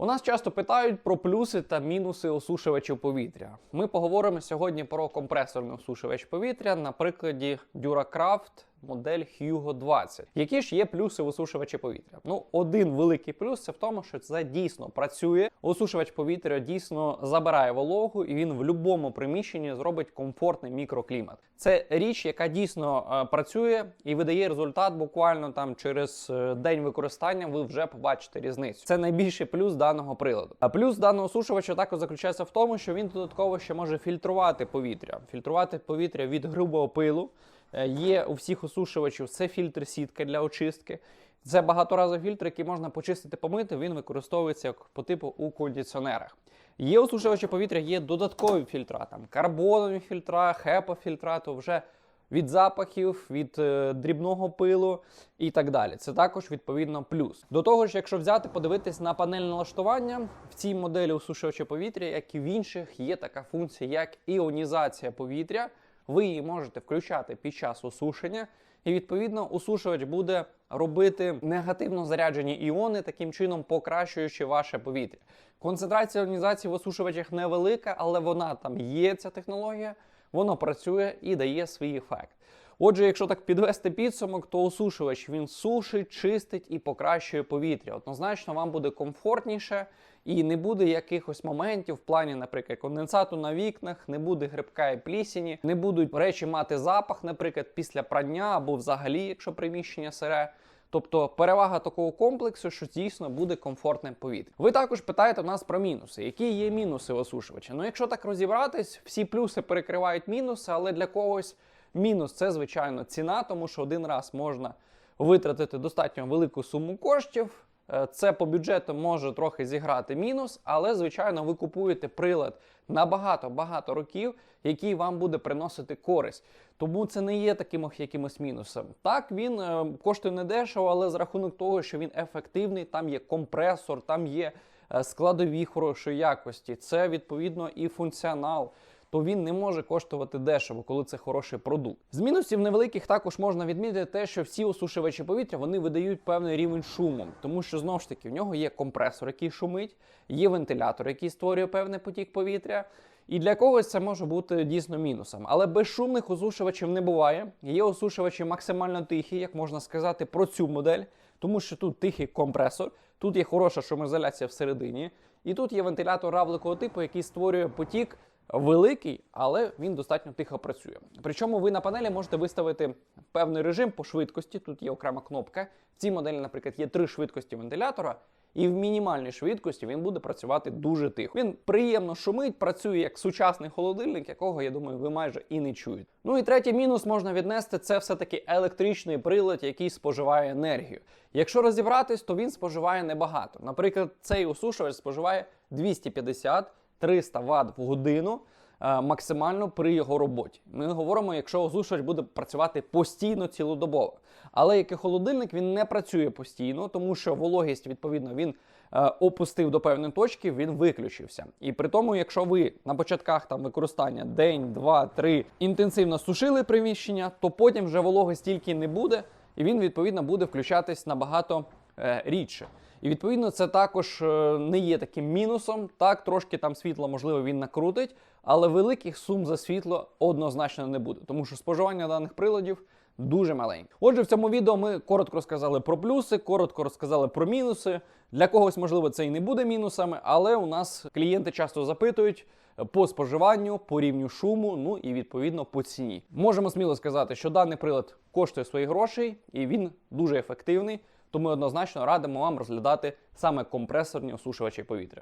У нас часто питають про плюси та мінуси осушувачів повітря. Ми поговоримо сьогодні про компресорний осушувач повітря на прикладі Duracraft модель Hugo 20. Які ж є плюси в осушувачі повітря? Ну, один великий плюс це в тому, що це дійсно працює. Осушувач повітря дійсно забирає вологу, і він в будь-якому приміщенні зробить комфортний мікроклімат. Це річ, яка дійсно е, працює і видає результат буквально там через е, день використання. Ви вже побачите різницю. Це найбільший плюс даного приладу. А плюс даного осушувача також заключається в тому, що він додатково ще може фільтрувати повітря, фільтрувати повітря від грубого пилу. Е, Є у всіх осушувачів це фільтр сітка для очистки. Це багаторазовий фільтр, який можна почистити, помити. Він використовується як по типу у кондиціонерах. Є осушувачі повітря, є додаткові фільтра, там карбонові фільтра, хепа-фільтра, то вже від запахів, від е, дрібного пилу і так далі. Це також відповідно плюс. До того ж, якщо взяти, подивитись на панель налаштування, в цій моделі осушувача повітря, як і в інших, є така функція, як іонізація повітря. Ви її можете включати під час осушення, і відповідно осушувач буде робити негативно заряджені іони, таким чином покращуючи ваше повітря. Концентрація організації в осушувачах невелика, але вона там є, ця технологія, воно працює і дає свій ефект. Отже, якщо так підвести підсумок, то осушувач він сушить, чистить і покращує повітря. Однозначно, вам буде комфортніше і не буде якихось моментів в плані, наприклад, конденсату на вікнах, не буде грибка і плісені, не будуть речі мати запах, наприклад, після прання або взагалі, якщо приміщення сире. Тобто перевага такого комплексу, що дійсно буде комфортне повітря. Ви також питаєте в нас про мінуси. Які є мінуси осушувача? Ну, якщо так розібратись, всі плюси перекривають мінуси, але для когось мінус це звичайно ціна, тому що один раз можна витратити достатньо велику суму коштів. Е, Це по бюджету може трохи зіграти мінус, але звичайно ви купуєте прилад на багато-багато років, який вам буде приносити користь. Тому це не є таким якимось мінусом. Так, він е, коштує недешево, але за рахунок того, що він ефективний, там є компресор, там є е, складові хорошої якості. Це відповідно і функціонал то він не може коштувати дешево, коли це хороший продукт. З мінусів невеликих також можна відмітити те, що всі осушувачі повітря вони видають певний рівень шуму, тому що знову ж таки в нього є компресор, який шумить, є вентилятор, який створює певний потік повітря. І для когось це може бути дійсно мінусом. Але безшумних осушувачів не буває. Є осушувачі максимально тихі, як можна сказати, про цю модель, тому що тут тихий компресор, тут є хороша шумоізоляція всередині, і тут є вентилятор равликового типу, який створює потік великий, але він достатньо тихо працює. Причому ви на панелі можете виставити певний режим по швидкості. Тут є окрема кнопка. В цій моделі, наприклад, є три швидкості вентилятора. І в мінімальній швидкості він буде працювати дуже тихо. Він приємно шумить, працює як сучасний холодильник, якого я думаю, ви майже і не чуєте. Ну і третій мінус можна віднести це все-таки електричний прилад, який споживає енергію. Якщо розібратись, то він споживає небагато. Наприклад, цей осушувач споживає 250-300 Вт в годину. е, Максимально при його роботі. Ми говоримо, якщо осушувач буде працювати постійно цілодобово. Але як і холодильник, він не працює постійно, тому що вологість, відповідно, він е, опустив до певної точки, він виключився. І при тому, якщо ви на початках там використання день, два, три інтенсивно сушили приміщення, то потім вже вологи стільки не буде, і він відповідно буде включатись набагато е, рідше. І відповідно це також е, не є таким мінусом. Так, трошки там світла, можливо, він накрутить, але великих сум за світло однозначно не буде, тому що споживання даних приладів дуже маленьке. Отже, в цьому відео ми коротко розказали про плюси, коротко розказали про мінуси. Для когось, можливо, це і не буде мінусами, але у нас клієнти часто запитують. По споживанню, по рівню шуму, ну і відповідно по ціні. Можемо сміло сказати, що даний прилад коштує свої грошей і він дуже ефективний. Тому ми однозначно радимо вам розглядати саме компресорні осушувачі повітря.